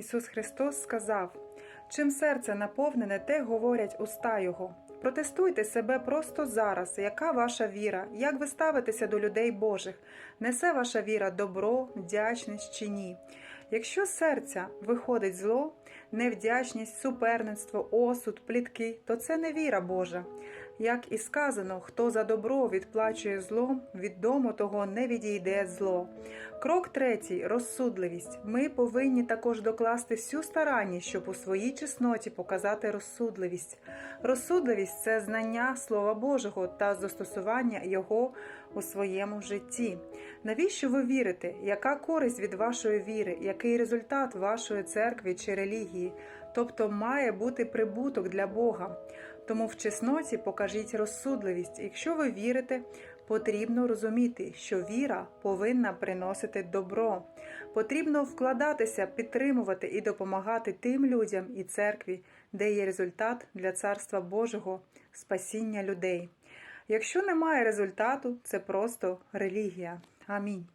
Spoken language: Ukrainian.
Ісус Христос сказав: чим серце наповнене, те говорять уста Його. Протестуйте себе просто зараз, яка ваша віра, як ви ставитеся до людей Божих, несе ваша віра добро, вдячність чи ні. Якщо з серця виходить зло, невдячність, суперництво, осуд, плітки, то це не віра Божа. Як і сказано, хто за добро відплачує злом, від дому того не відійде зло. Крок третій розсудливість. Ми повинні також докласти всю старанність, щоб у своїй чесноті показати розсудливість. Розсудливість це знання Слова Божого та застосування його у своєму житті. Навіщо ви вірите? Яка користь від вашої віри? Який результат вашої церкви чи релігії? Тобто має бути прибуток для Бога. Тому в чесноті покажіть розсудливість. Якщо ви вірите, потрібно розуміти, що віра повинна приносити добро. Потрібно вкладатися, підтримувати і допомагати тим людям і церкві, де є результат для Царства Божого, спасіння людей. Якщо немає результату, це просто релігія. Амінь.